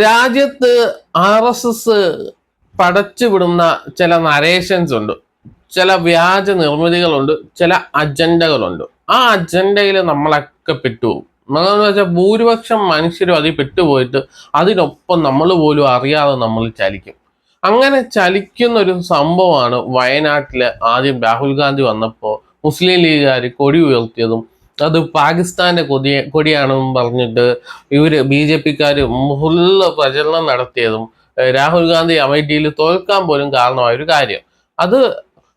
രാജ്യത്ത് R S S പടച്ചുവിടുന്ന ചില narrations ഉണ്ട്. ചില വ്യാജ നിർമ്മിതികളുണ്ട്. ചില അജണ്ടകളുണ്ട്. ആ അജണ്ടയിൽ നമ്മളൊക്കെ പെട്ടുപോകും എന്താണെന്ന് വെച്ചാൽ ഭൂരിപക്ഷം മനുഷ്യരും അതിൽ പെട്ടുപോയിട്ട് അതിനൊപ്പം നമ്മൾ പോലും അറിയാതെ നമ്മൾ ചലിക്കും. അങ്ങനെ ചലിക്കുന്ന ഒരു സംഭവമാണ് വയനാട്ടിൽ ആദ്യം രാഹുൽ ഗാന്ധി വന്നപ്പോൾ മുസ്ലിം ലീഗുകാർ കൊടി ഉയർത്തിയതും അത് പാകിസ്ഥാന്റെ കൊതി കൊടിയാണെന്നും പറഞ്ഞിട്ട് ഇവർ ബി ജെ പിക്കാർ ഫുള്ള് പ്രചരണം നടത്തിയതും രാഹുൽ ഗാന്ധി അമേഠിയിൽ തോൽക്കാൻ പോലും കാരണമായ ഒരു കാര്യം. അത്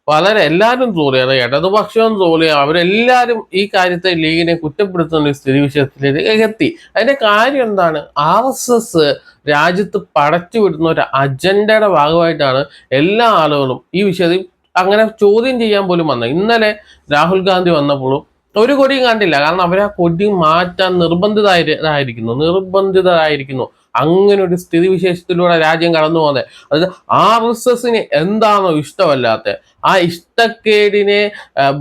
വളരെ എല്ലാവരും തോന്നിയാണ് ഇടതുപക്ഷവും തോന്നിയാണ് അവരെല്ലാവരും ഈ കാര്യത്തെ ലീഗിനെ കുറ്റപ്പെടുത്തുന്ന ഒരു സ്ഥിതിവിശേഷത്തിലേക്ക് എത്തി. അതിന്റെ കാര്യം എന്താണ്? ആർ എസ് എസ് രാജ്യത്ത് പടച്ചു വിടുന്ന ഒരു അജണ്ടയുടെ ഭാഗമായിട്ടാണ് എല്ലാ ആളുകളും ഈ വിഷയത്തിൽ അങ്ങനെ ചോദ്യം ചെയ്യാൻ പോലും വന്നത്. ഇന്നലെ രാഹുൽ ഗാന്ധി വന്നപ്പോഴും ഒരു കൊടിയും കണ്ടില്ല. കാരണം അവർ ആ കൊടി മാറ്റാൻ നിർബന്ധിതായിരിക്കുന്നു നിർബന്ധിതരായിരിക്കുന്നു. അങ്ങനെ ഒരു സ്ഥിതിവിശേഷത്തിലൂടെ രാജ്യം കടന്നു പോകുന്നത് അതായത് ആർ എസ് എസിന് എന്താണോ ഇഷ്ടമല്ലാത്ത ആ ഇഷ്ടക്കേടിനെ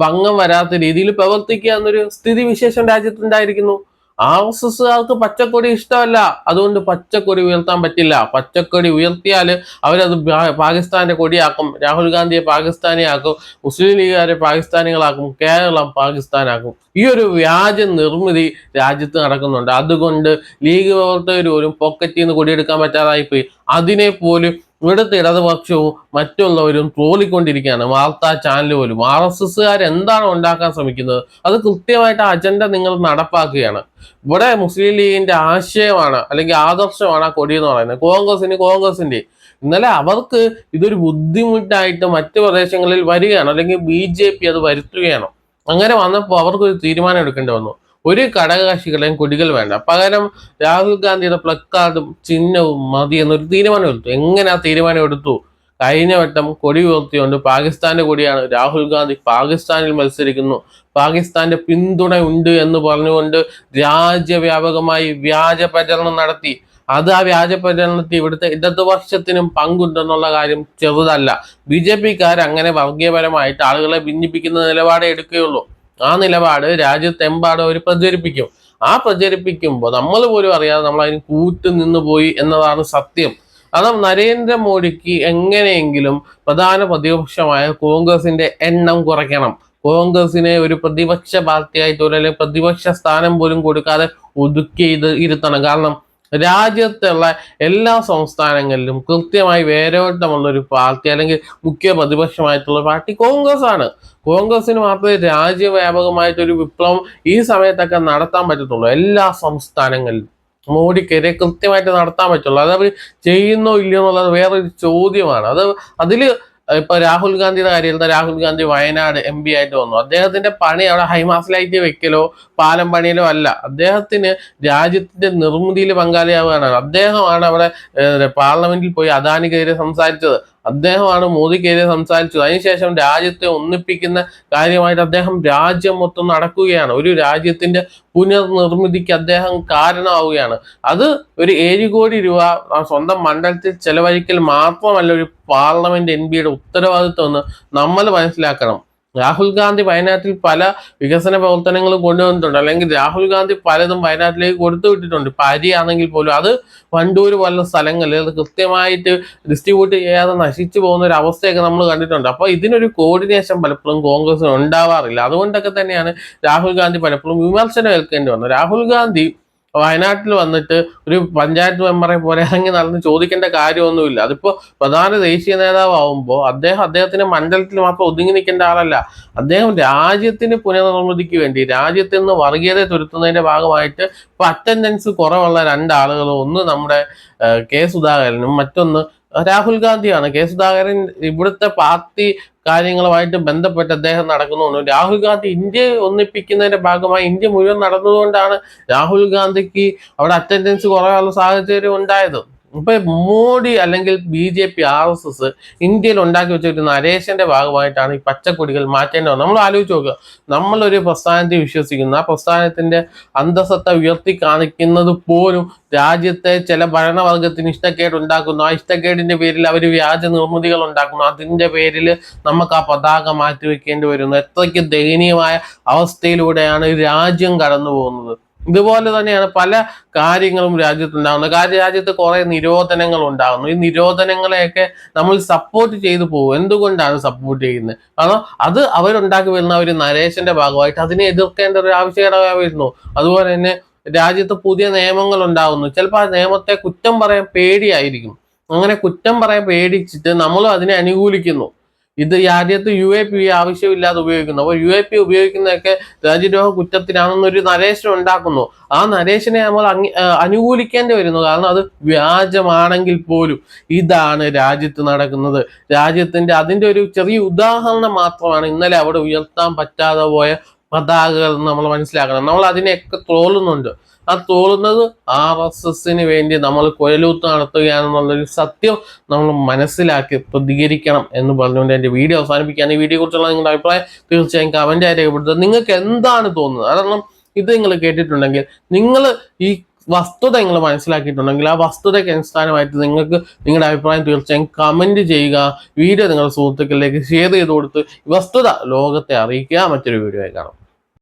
ഭംഗം വരാത്ത രീതിയിൽ പ്രവർത്തിക്കുക എന്നൊരു സ്ഥിതിവിശേഷം രാജ്യത്തുണ്ടായിരിക്കുന്നു. ആർ എസ് എസ്സുകാർക്ക് പച്ചക്കൊടി ഇഷ്ടമല്ല. അതുകൊണ്ട് പച്ചക്കൊടി ഉയർത്താൻ പറ്റില്ല. പച്ചക്കൊടി ഉയർത്തിയാൽ അവരത് പാകിസ്ഥാന്റെ കൊടിയാക്കും. രാഹുൽ ഗാന്ധിയെ പാകിസ്ഥാനിയാക്കും. മുസ്ലിം ലീഗുകാരെ പാകിസ്ഥാനികളാക്കും. കേരളം പാകിസ്ഥാനാക്കും. ഈ ഒരു വ്യാജ നിർമ്മിതി രാജ്യത്ത് നടക്കുന്നുണ്ട്. അതുകൊണ്ട് ലീഗ് പ്രവർത്തകർ പോലും പോക്കറ്റിൽ നിന്ന് കൊടിയെടുക്കാൻ പറ്റാതായിപ്പോയി. അതിനെ പോലും ഇവിടുത്തെ ഇടതുപക്ഷവും മറ്റുള്ളവരും ട്രോളിക്കൊണ്ടിരിക്കുകയാണ് വാർത്താ ചാനൽ പോലും ആർ എസ് എസ്സുകാർ എന്താണ് ഉണ്ടാക്കാൻ ശ്രമിക്കുന്നത്? അത് കൃത്യമായിട്ട് അജണ്ട നിങ്ങൾ നടപ്പാക്കുകയാണ്. ഇവിടെ മുസ്ലിം ലീഗിന്റെ ആശയമാണ് അല്ലെങ്കിൽ ആദർശമാണ് ആ കൊടി എന്ന് പറയുന്നത്. കോൺഗ്രസിന് കോൺഗ്രസിന്റെ ഇന്നലെ അവർക്ക് ഇതൊരു ബുദ്ധിമുട്ടായിട്ട് മറ്റു പ്രദേശങ്ങളിൽ വരികയാണ് അല്ലെങ്കിൽ ബി ജെ പി അത് വരുത്തുകയാണ്. അങ്ങനെ വന്നപ്പോൾ അവർക്കൊരു തീരുമാനം എടുക്കേണ്ടി വന്നു. ഒരു ഘടകകക്ഷികളെയും കൊടികൾ വേണ്ട. പകരം രാഹുൽ ഗാന്ധിയുടെ പ്ലക്കാർഡും ചിഹ്നവും മതി എന്നൊരു തീരുമാനം എടുത്തു. എങ്ങനെ ആ തീരുമാനം എടുത്തു? കഴിഞ്ഞ വട്ടം കൊടി ഉയർത്തിയുകൊണ്ട് പാകിസ്ഥാന്റെ കൊടിയാണ് രാഹുൽ ഗാന്ധി പാകിസ്ഥാനിൽ മത്സരിക്കുന്നു. പാകിസ്ഥാന്റെ പിന്തുണ ഉണ്ട് എന്ന് പറഞ്ഞുകൊണ്ട് രാജ്യവ്യാപകമായി വ്യാജ പ്രചരണം നടത്തി. അത് ആ വ്യാജ പ്രചരണത്തിൽ ഇവിടുത്തെ ഇടതുപക്ഷത്തിനും പങ്കുണ്ടെന്നുള്ള കാര്യം ചെറുതല്ല. ബി ജെ പിക്കാർ അങ്ങനെ വർഗീയപരമായിട്ട് ആളുകളെ ഭിന്നിപ്പിക്കുന്ന നിലപാടേ എടുക്കുകയുള്ളൂ. ആ നിലപാട് രാജ്യത്തെമ്പാടും അവർ പ്രചരിപ്പിക്കും. ആ പ്രചരിപ്പിക്കുമ്പോൾ നമ്മൾ പോലും അറിയാതെ നമ്മൾ അതിന് കൂറ്റ് നിന്ന് പോയി എന്നതാണ് സത്യം. അത് നരേന്ദ്രമോദിക്ക് എങ്ങനെയെങ്കിലും പ്രധാന പ്രതിപക്ഷമായ കോൺഗ്രസിന്റെ എണ്ണം കുറയ്ക്കണം. കോൺഗ്രസിനെ ഒരു പ്രതിപക്ഷ പാർട്ടിയായിട്ടോ അല്ലെങ്കിൽ പ്രതിപക്ഷ സ്ഥാനം പോലും കൊടുക്കാതെ ഒതുക്കി ഇത് ഇരുത്തണം. കാരണം രാജ്യത്തുള്ള എല്ലാ സംസ്ഥാനങ്ങളിലും കൃത്യമായി വേരോട്ടമുള്ള ഒരു പാർട്ടി അല്ലെങ്കിൽ മുഖ്യ പ്രതിപക്ഷമായിട്ടുള്ള പാർട്ടി കോൺഗ്രസ് ആണ് കോൺഗ്രസിന് മാത്രമേ രാജ്യവ്യാപകമായിട്ടൊരു വിപ്ലവം ഈ സമയത്തൊക്കെ നടത്താൻ പറ്റത്തുള്ളൂ. എല്ലാ സംസ്ഥാനങ്ങളിലും. മോഡിക്കെതിരെ കൃത്യമായിട്ട് നടത്താൻ പറ്റുള്ളൂ. അത് അവർ ചെയ്യുന്നോ ഇല്ലയോ എന്നുള്ളത് വേറൊരു ചോദ്യമാണ്. അത് അതിൽ ഇപ്പൊ രാഹുൽ ഗാന്ധിയുടെ കാര്യത്തിൽ രാഹുൽ ഗാന്ധി വയനാട് എം പി ആയിട്ട് വന്നു. അദ്ദേഹത്തിന്റെ പണി അവിടെ ഹൈമാസിലായിട്ട് വെക്കലോ പാലം പണിയിലോ അല്ല. അദ്ദേഹത്തിന് രാജ്യത്തിന്റെ നിർമ്മിതിയിൽ പങ്കാളിയാവുകയാണ്. അദ്ദേഹമാണ് അവിടെ പാർലമെന്റിൽ പോയി അദാനിക്കെതിരെ സംസാരിച്ചത്. അദ്ദേഹമാണ് മോദിക്കെതിരെ സംസാരിച്ചത്. അതിനുശേഷം രാജ്യത്തെ ഒന്നിപ്പിക്കുന്ന കാര്യമായിട്ട് അദ്ദേഹം രാജ്യം മൊത്തം നടക്കുകയാണ്. ഒരു രാജ്യത്തിന്റെ പുനർനിർമ്മിതിക്ക് അദ്ദേഹം കാരണമാവുകയാണ്. അത് ഒരു ഏഴ് കോടി രൂപ സ്വന്തം മണ്ഡലത്തിൽ ചെലവഴിക്കൽ മാത്രമല്ല ഒരു പാർലമെന്റ് എം പിയുടെ ഉത്തരവാദിത്വം എന്ന് നമ്മൾ മനസ്സിലാക്കണം. രാഹുൽ ഗാന്ധി വയനാട്ടിൽ പല വികസന പ്രവർത്തനങ്ങളും കൊണ്ടുവന്നിട്ടുണ്ട്. അല്ലെങ്കിൽ രാഹുൽ ഗാന്ധി പലതും വയനാട്ടിലേക്ക് കൊടുത്തു വിട്ടിട്ടുണ്ട്. ഇപ്പൊ അരിയാണെങ്കിൽ പോലും അത് വണ്ടൂർ പോലുള്ള സ്ഥലങ്ങളിൽ അത് കൃത്യമായിട്ട് ഡിസ്ട്രിബ്യൂട്ട് ചെയ്യാതെ നശിച്ചു പോകുന്ന ഒരു അവസ്ഥയൊക്കെ നമ്മൾ കണ്ടിട്ടുണ്ട്. അപ്പോൾ ഇതിനൊരു കോർഡിനേഷൻ പലപ്പോഴും കോൺഗ്രസിന് ഉണ്ടാവാറില്ല. അതുകൊണ്ടൊക്കെ തന്നെയാണ് രാഹുൽ ഗാന്ധി പലപ്പോഴും വിമർശനം ഏൽക്കേണ്ടി വന്നത്. രാഹുൽ ഗാന്ധി വയനാട്ടിൽ വന്നിട്ട് ഒരു പഞ്ചായത്ത് മെമ്പറെ പോലെ ഇറങ്ങി നടന്ന് ചോദിക്കേണ്ട കാര്യമൊന്നുമില്ല. അതിപ്പോ പ്രധാന ദേശീയ നേതാവാകുമ്പോൾ അദ്ദേഹം അദ്ദേഹത്തിന്റെ മണ്ഡലത്തിൽ മാത്രം ഒതുങ്ങി നിൽക്കേണ്ട ആളല്ല. അദ്ദേഹം രാജ്യത്തിന് പുനർനിർമ്മിതിക്ക് വേണ്ടി രാജ്യത്തിൽ നിന്ന് വർഗീയത തുരുത്തുന്നതിന്റെ ഭാഗമായിട്ട് ഇപ്പൊ അറ്റൻഡൻസ് കുറവുള്ള രണ്ടാളുകൾ ഒന്ന് നമ്മുടെ കെ സുധാകരനും മറ്റൊന്ന് രാഹുൽ ഗാന്ധിയാണ്. കെ സുധാകരൻ ഇവിടുത്തെ പാർട്ടി കാര്യങ്ങളുമായിട്ട് ബന്ധപ്പെട്ട് അദ്ദേഹം നടക്കുന്നുണ്ട് രാഹുൽ ഗാന്ധി ഇന്ത്യയെ ഒന്നിപ്പിക്കുന്നതിന്റെ ഭാഗമായി ഇന്ത്യ മുഴുവൻ നടന്നതുകൊണ്ടാണ് രാഹുൽ ഗാന്ധിക്ക് അവിടെ അറ്റൻഡൻസ് കുറയാനുള്ള സാഹചര്യം ഉണ്ടായത്. ഇപ്പൊ മോഡി അല്ലെങ്കിൽ B J P R S S ഇന്ത്യയിൽ ഉണ്ടാക്കി വെച്ച ഒരു നരേശന്റെ ഭാഗമായിട്ടാണ് ഈ പച്ചക്കൊടികൾ മാറ്റേണ്ടത്. നമ്മൾ ആലോചിച്ച് നോക്കുക. നമ്മളൊരു പ്രസ്ഥാനത്തെ വിശ്വസിക്കുന്നു. ആ പ്രസ്ഥാനത്തിന്റെ അന്തസത്ത ഉയർത്തി കാണിക്കുന്നത് പോലും രാജ്യത്തെ ചില ഭരണവർഗത്തിന് ഇഷ്ടക്കേട് ഉണ്ടാക്കുന്നു. ആ ഇഷ്ടക്കേടിന്റെ പേരിൽ അവർ വ്യാജ നിർമ്മിതികൾ ഉണ്ടാക്കുന്നു. അതിന്റെ പേരിൽ നമുക്ക് ആ പതാക മാറ്റിവെക്കേണ്ടി വരുന്നു. എത്രയ്ക്ക് ദയനീയമായ അവസ്ഥയിലൂടെയാണ് രാജ്യം കടന്നു പോകുന്നത് ഇതുപോലെ തന്നെയാണ് പല കാര്യങ്ങളും രാജ്യത്തുണ്ടാകുന്നത്. കാര്യം രാജ്യത്ത് കുറെ നിരോധനങ്ങൾ ഉണ്ടാകുന്നു ഈ നിരോധനങ്ങളെയൊക്കെ നമ്മൾ സപ്പോർട്ട് ചെയ്തു പോകും. എന്തുകൊണ്ടാണ് സപ്പോർട്ട് ചെയ്യുന്നത്? കാരണം അത് അവരുണ്ടാക്കി വരുന്ന ഒരു നരേശന്റെ ഭാഗമായിട്ട് അതിനെ എതിർക്കേണ്ട ഒരു ആവശ്യകത വരുന്നു. അതുപോലെ തന്നെ രാജ്യത്ത് പുതിയ നിയമങ്ങൾ ഉണ്ടാകുന്നു ചിലപ്പോൾ ആ നിയമത്തെ കുറ്റം പറയാൻ പേടിയായിരിക്കും. അങ്ങനെ കുറ്റം പറയാൻ പേടിച്ചിട്ട് നമ്മളും അതിനെ അനുകൂലിക്കുന്നു. ഇത് ആദ്യത്ത് യു എ പി ആവശ്യമില്ലാതെ ഉപയോഗിക്കുന്നു. അപ്പോൾ യു എ പി ഉപയോഗിക്കുന്നതൊക്കെ രാജ്യദ്രോഹ കുറ്റത്തിനാണെന്നൊരു നരേശൻ ഉണ്ടാക്കുന്നു. ആ നരേശനെ നമ്മൾ അനുകൂലിക്കേണ്ടി വരുന്നു. കാരണം അത് വ്യാജമാണെങ്കിൽ പോലും ഇതാണ് രാജ്യത്ത് നടക്കുന്നത്. രാജ്യത്തിന്റെ അതിന്റെ ഒരു ചെറിയ ഉദാഹരണം മാത്രമാണ് ഇന്നലെ അവിടെ ഉയർത്താൻ പറ്റാതെ പോയ പതാകകൾ നമ്മൾ മനസ്സിലാക്കണം. നമ്മൾ അതിനെയൊക്കെ തോളുന്നുണ്ട് ആ തോന്നുന്നത് ആർ എസ് എസിന് വേണ്ടി നമ്മൾ കൊയലൂത്ത് നടത്തുകയാണെന്നുള്ളൊരു സത്യം നമ്മൾ മനസ്സിലാക്കി പ്രതികരിക്കണം എന്ന് പറഞ്ഞുകൊണ്ട് എന്റെ വീഡിയോ അവസാനിപ്പിക്കുകയാണ്. ഈ വീഡിയോ കുറിച്ചുള്ള നിങ്ങളുടെ അഭിപ്രായം തീർച്ചയായും കമന്റായി രേഖപ്പെടുത്തുക. നിങ്ങൾക്ക് എന്താണ് തോന്നുന്നത്? കാരണം ഇത് നിങ്ങൾ കേട്ടിട്ടുണ്ടെങ്കിൽ നിങ്ങൾ ഈ വസ്തുത നിങ്ങൾ മനസ്സിലാക്കിയിട്ടുണ്ടെങ്കിൽ ആ വസ്തുതയ്ക്ക് അടിസ്ഥാനമായിട്ട് നിങ്ങൾക്ക് നിങ്ങളുടെ അഭിപ്രായം തീർച്ചയായും കമന്റ് ചെയ്യുക. വീഡിയോ നിങ്ങളുടെ സുഹൃത്തുക്കളിലേക്ക് ഷെയർ ചെയ്ത് കൊടുത്ത് വസ്തുത ലോകത്തെ അറിയിക്കുക. മറ്റൊരു വീഡിയോ ആയി കാണാം.